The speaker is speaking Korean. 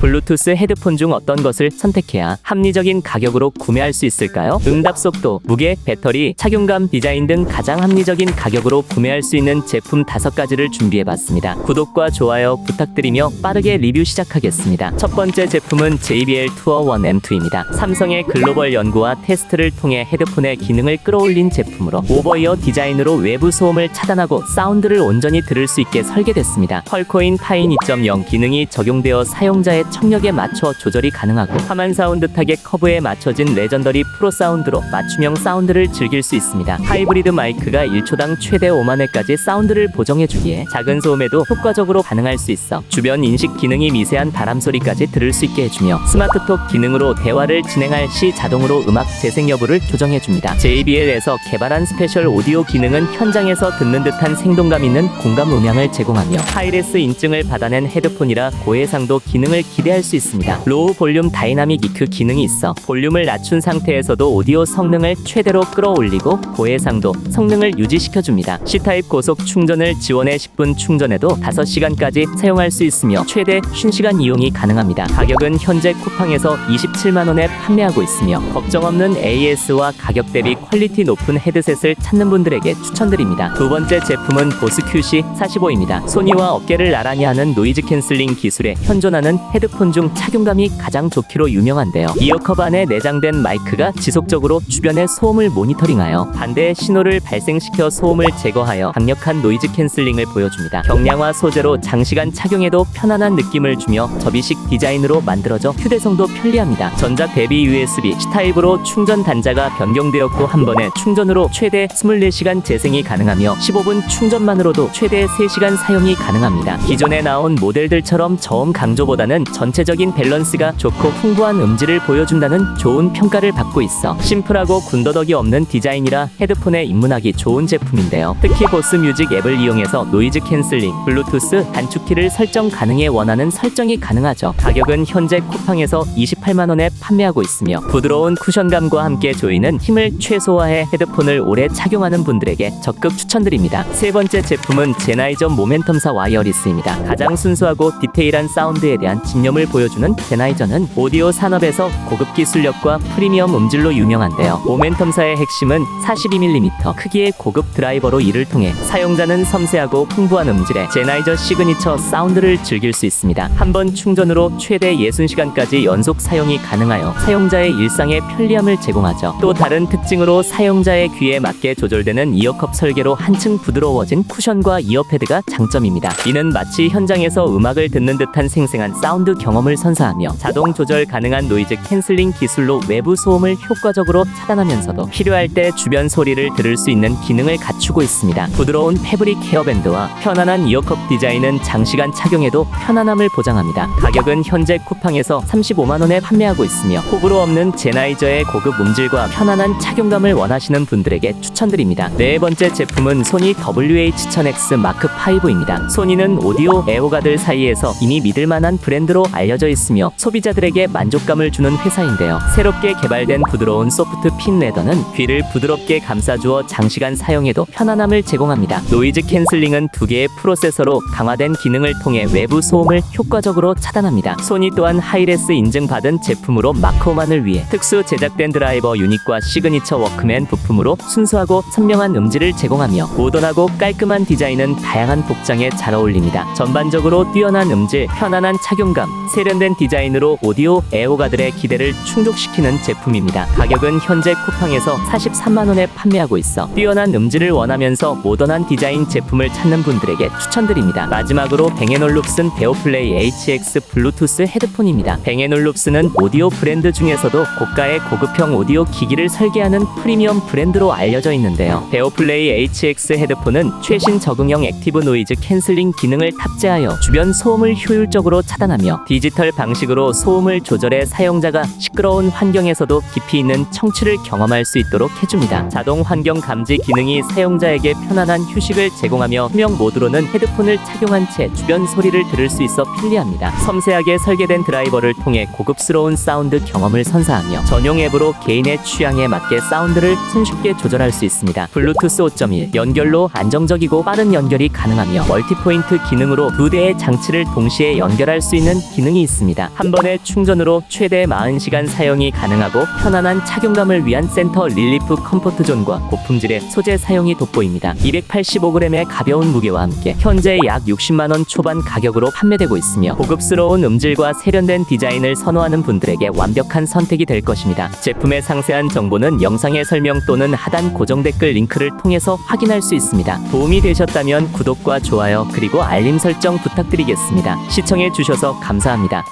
블루투스 헤드폰 중 어떤 것을 선택해야 합리적인 가격으로 구매할 수 있을까요? 응답 속도, 무게, 배터리, 착용감, 디자인 등 가장 합리적인 가격으로 구매할 수 있는 제품 다섯 가지를 준비해봤습니다. 구독과 좋아요 부탁드리며 빠르게 리뷰 시작하겠습니다. 첫 번째 제품은 JBL 투어 1 M2입니다. 삼성의 글로벌 연구와 테스트를 통해 헤드폰의 기능을 끌어올린 제품으로 오버이어 디자인으로 외부 소음을 차단하고 사운드를 온전히 들을 수 있게 설계됐습니다. 펄코인 파인 2.0 기능이 적용되어 사용자의 청력에 맞춰 조절이 가능하고 사운드 타겟 커브에 맞춰진 레전더리 프로 사운드로 맞춤형 사운드를 즐길 수 있습니다. 하이브리드 마이크가 1초당 최대 5만 회까지 사운드를 보정해주기에 작은 소음에도 효과적으로 반응할 수 있어 주변 인식 기능이 미세한 바람 소리까지 들을 수 있게 해주며 스마트톡 기능으로 대화를 진행할 시 자동으로 음악 재생 여부를 조정해줍니다. JBL에서 개발한 스페셜 오디오 기능은 현장에서 듣는 듯한 생동감 있는 공감 음향을 제공하며 하이레스 인증을 받아낸 헤드폰이라 고해상도 기능을 기 대할 수 있습니다. 로우 볼륨 다이나믹 이크 기능이 있어 볼륨을 낮춘 상태에서도 오디오 성능을 최대로 끌어올리고 고해상도 성능을 유지시켜줍니다. C타입 고속 충전을 지원해 10분 충전에도 5시간까지 사용할 수 있으며 최대 50시간 이용이 가능합니다. 가격은 현재 쿠팡에서 27만원에 판매하고 있으며 걱정 없는 AS와 가격 대비 퀄리티 높은 헤드셋을 찾는 분들에게 추천드립니다. 두 번째 제품은 보스 QC 45입니다. 소니와 어깨를 나란히 하는 노이즈 캔슬링 기술에 현존하는 헤드 폰 중 착용감이 가장 좋기로 유명한데요. 이어컵 안에 내장된 마이크가 지속적으로 주변의 소음을 모니터링하여 반대의 신호를 발생시켜 소음을 제거하여 강력한 노이즈 캔슬링을 보여줍니다. 경량화 소재로 장시간 착용해도 편안한 느낌을 주며 접이식 디자인으로 만들어져 휴대성도 편리합니다. 전자 대비 USB C타입으로 충전 단자가 변경되었고 한 번에 충전으로 최대 24시간 재생이 가능하며 15분 충전만으로도 최대 3시간 사용이 가능합니다. 기존에 나온 모델들처럼 저음 강조보다는 전체적인 밸런스가 좋고 풍부한 음질을 보여준다는 좋은 평가를 받고 있어 심플하고 군더더기 없는 디자인이라 헤드폰에 입문하기 좋은 제품인데요. 특히 보스 뮤직 앱을 이용해서 노이즈 캔슬링, 블루투스 단축키를 설정 가능해 원하는 설정이 가능하죠. 가격은 현재 쿠팡에서 28만 원에 판매하고 있으며 부드러운 쿠션감과 함께 조이는 힘을 최소화해 헤드폰을 오래 착용하는 분들에게 적극 추천드립니다. 세 번째 제품은 제나이저 모멘텀사 와이어리스입니다. 가장 순수하고 디테일한 사운드에 대한 집념 을 보여주는 제나이저는 오디오 산업에서 고급 기술력과 프리미엄 음질로 유명한데요. 모멘텀사의 핵심은 42mm 크기의 고급 드라이버로 이를 통해 사용자는 섬세하고 풍부한 음질의 제나이저 시그니처 사운드를 즐길 수 있습니다. 한 번 충전으로 최대 60시간까지 연속 사용이 가능하여 사용자의 일상에 편리함을 제공하죠. 또 다른 특징으로 사용자의 귀에 맞게 조절되는 이어컵 설계로 한층 부드러워진 쿠션과 이어패드가 장점입니다. 이는 마치 현장에서 음악을 듣는 듯한 생생한 사운드 경험을 선사하며 자동 조절 가능한 노이즈 캔슬링 기술로 외부 소음을 효과적으로 차단하면서도 필요할 때 주변 소리를 들을 수 있는 기능을 갖추고 있습니다. 부드러운 패브릭 헤어밴드와 편안한 이어컵 디자인은 장시간 착용해도 편안함을 보장합니다. 가격은 현재 쿠팡에서 35만 원에 판매하고 있으며 호불호 없는 제나이저의 고급 음질과 편안한 착용감을 원하시는 분들에게 추천드립니다. 네 번째 제품은 소니 WH-1000X 마크 5입니다. 소니는 오디오 애호가들 사이에서 이미 믿을 만한 브랜드로 알려져 있으며 소비자들에게 만족감을 주는 회사인데요. 새롭게 개발된 부드러운 소프트 핀 레더는 귀를 부드럽게 감싸주어 장시간 사용해도 편안함을 제공합니다. 노이즈 캔슬링은 두 개의 프로세서로 강화된 기능을 통해 외부 소음을 효과적으로 차단합니다. 소니 또한 하이레스 인증받은 제품으로 마크오만을 위해 특수 제작된 드라이버 유닛과 시그니처 워크맨 부품으로 순수하고 선명한 음질을 제공하며 모던하고 깔끔한 디자인은 다양한 복장에 잘 어울립니다. 전반적으로 뛰어난 음질, 편안한 착용감, 세련된 디자인으로 오디오 애호가들의 기대를 충족시키는 제품입니다. 가격은 현재 쿠팡에서 43만 원에 판매하고 있어 뛰어난 음질을 원하면서 모던한 디자인 제품을 찾는 분들에게 추천드립니다. 마지막으로 뱅앤올룹슨 베어플레이 HX 블루투스 헤드폰입니다. 뱅앤올룹스는 오디오 브랜드 중에서도 고가의 고급형 오디오 기기를 설계하는 프리미엄 브랜드로 알려져 있는데요. 베어플레이 HX 헤드폰은 최신 적응형 액티브 노이즈 캔슬링 기능을 탑재하여 주변 소음을 효율적으로 차단하며 디지털 방식으로 소음을 조절해 사용자가 시끄러운 환경에서도 깊이 있는 청취를 경험할 수 있도록 해줍니다. 자동 환경 감지 기능이 사용자에게 편안한 휴식을 제공하며 투명 모드로는 헤드폰을 착용한 채 주변 소리를 들을 수 있어 편리합니다. 섬세하게 설계된 드라이버를 통해 고급스러운 사운드 경험을 선사하며 전용 앱으로 개인의 취향에 맞게 사운드를 손쉽게 조절할 수 있습니다. 블루투스 5.1 연결로 안정적이고 빠른 연결이 가능하며 멀티포인트 기능으로 두 대의 장치를 동시에 연결할 수 있는 기능이 있습니다. 한 번의 충전으로 최대 40시간 사용이 가능하고 편안한 착용감을 위한 센터 릴리프 컴포트 존과 고품질의 소재 사용이 돋보입니다. 285g의 가벼운 무게와 함께 현재 약 60만 원 초반 가격으로 판매되고 있으며 고급스러운 음질과 세련된 디자인을 선호하는 분들에게 완벽한 선택이 될 것입니다. 제품의 상세한 정보는 영상의 설명 또는 하단 고정 댓글 링크를 통해서 확인할 수 있습니다. 도움이 되셨다면 구독과 좋아요 그리고 알림 설정 부탁드리겠습니다. 시청해 주셔서 감사합니다.